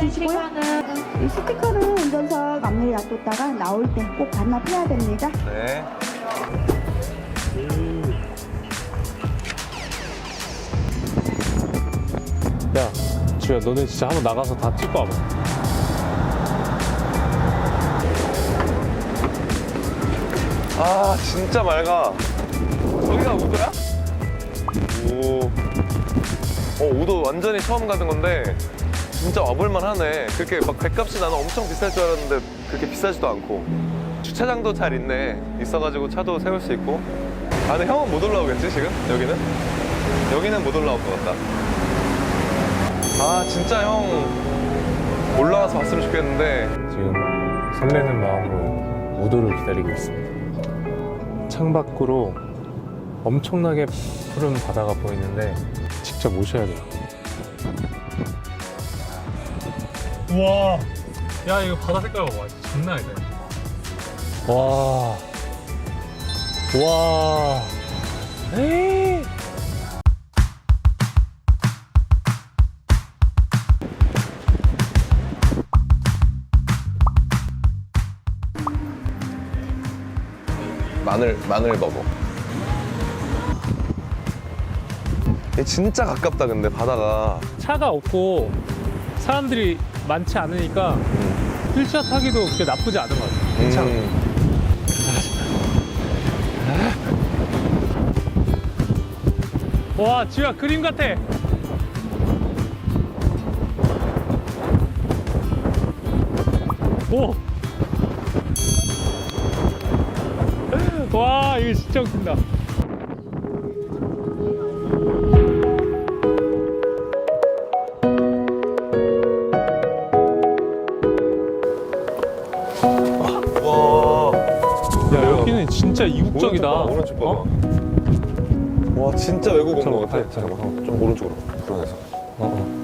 주시고요. 이 스티커는 운전석 앞니에 놔뒀다가 나올 때 꼭 반납해야 됩니다. 네. 야, 주야, 너네 진짜 한번 나가서 다 찍고 와봐. 아 진짜 맑아. 저기가 우도야? 오. 어 우도 완전히 처음 가는 건데 진짜 와볼만 하네. 그렇게 막 백값이 나는 엄청 비쌀 줄 알았는데 그렇게 비싸지도 않고 주차장도 잘 있네. 있어가지고 차도 세울 수 있고. 아 근데 형은 못 올라오겠지 지금 여기는? 여기는 못 올라올 것 같다. 아 진짜 형 올라와서 봤으면 좋겠는데 지금 설레는 마음으로 우도를 기다리고 있습니다. 창 밖으로 엄청나게 푸른 바다가 보이는데 직접 오셔야 돼요. 우와, 야 이거 바다 색깔 봐봐, 장난 아니다. 와, 와, 에이. 마늘 마늘 먹어. 얘 진짜 가깝다 근데 바다가. 차가 없고 사람들이 많지 않으니까 휠체어 타기도 그렇게 나쁘지 않은 것 같아요. 괜찮아. 음. 와, 지우야 그림 같아. 오. 와, 이거 진짜 웃긴다. 와. 야, 여기는 진짜 이국적이다. 오른쪽 봐봐. 어? 와 진짜 외국 온거 같아. 봐. 잠깐만. 좀 오른쪽으로. 그러면서. 어, 어.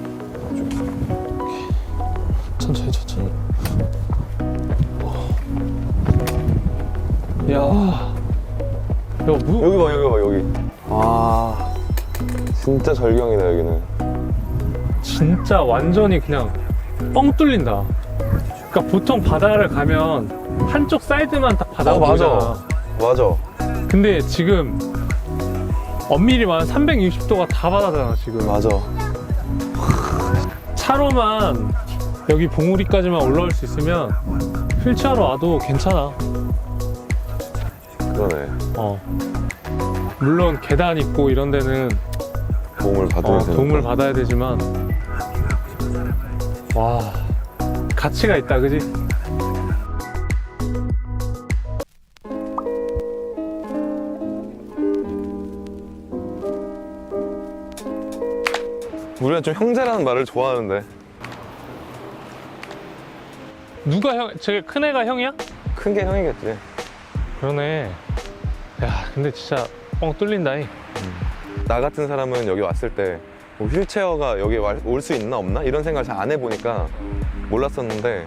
천천히, 천천히. 야. 야, 뭐, 여기 봐 여기 봐 여기. 아 진짜 절경이다 여기는. 진짜 완전히 그냥 뻥 뚫린다. 그러니까 보통 바다를 가면 한쪽 사이드만 딱 바다가 어, 맞아. 보이잖아. 맞아. 근데 지금 엄밀히만 360도가 다 바다잖아 지금. 맞아. 차로만 여기 봉우리까지만 올라올 수 있으면 휠체어로 와도 괜찮아. 그러네. 어. 물론 계단 있고 이런 데는 도움을 받으면 어, 되니까. 도움을 받아야 되지만 와 가치가 있다 그지? 우리가 좀 형제라는 말을 좋아하는데 누가 형? 저게 큰 애가 형이야? 큰 게 형이겠지. 그러네. 야 근데 진짜 뻥 뚫린다. 이. 나 같은 사람은 여기 왔을 때 뭐 휠체어가 여기 올 수 있나 없나 이런 생각을 잘 안 해보니까 몰랐었는데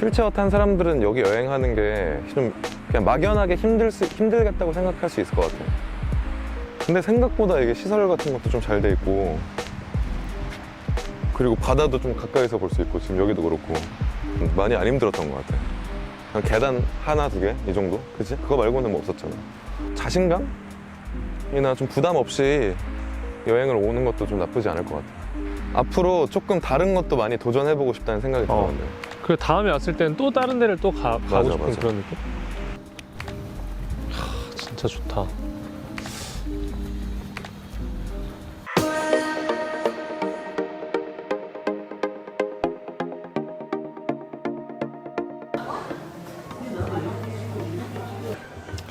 휠체어 탄 사람들은 여기 여행하는 게 좀 그냥 막연하게 힘들 수, 힘들겠다고 생각할 수 있을 것 같아. 근데 생각보다 이게 시설 같은 것도 좀 잘 돼 있고 그리고 바다도 좀 가까이서 볼 수 있고 지금 여기도 그렇고 많이 안 힘들었던 것 같아. 그냥 계단 하나 두 개 이 정도, 그치? 그거 말고는 뭐 없었잖아. 자신감 이나 좀 부담 없이 여행을 오는 것도 좀 나쁘지 않을 것 같아. 앞으로 조금 다른 것도 많이 도전해보고 싶다는 생각이 어. 들었는데. 그 다음에 왔을 때는 또 다른 데를 또 가, 가고 맞아, 싶은 맞아. 그런 느낌? 하, 진짜 좋다.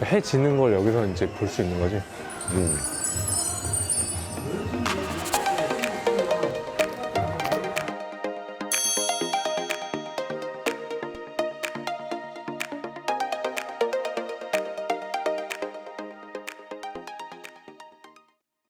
해 지는 걸 여기서 이제 볼 수 있는 거지. 음.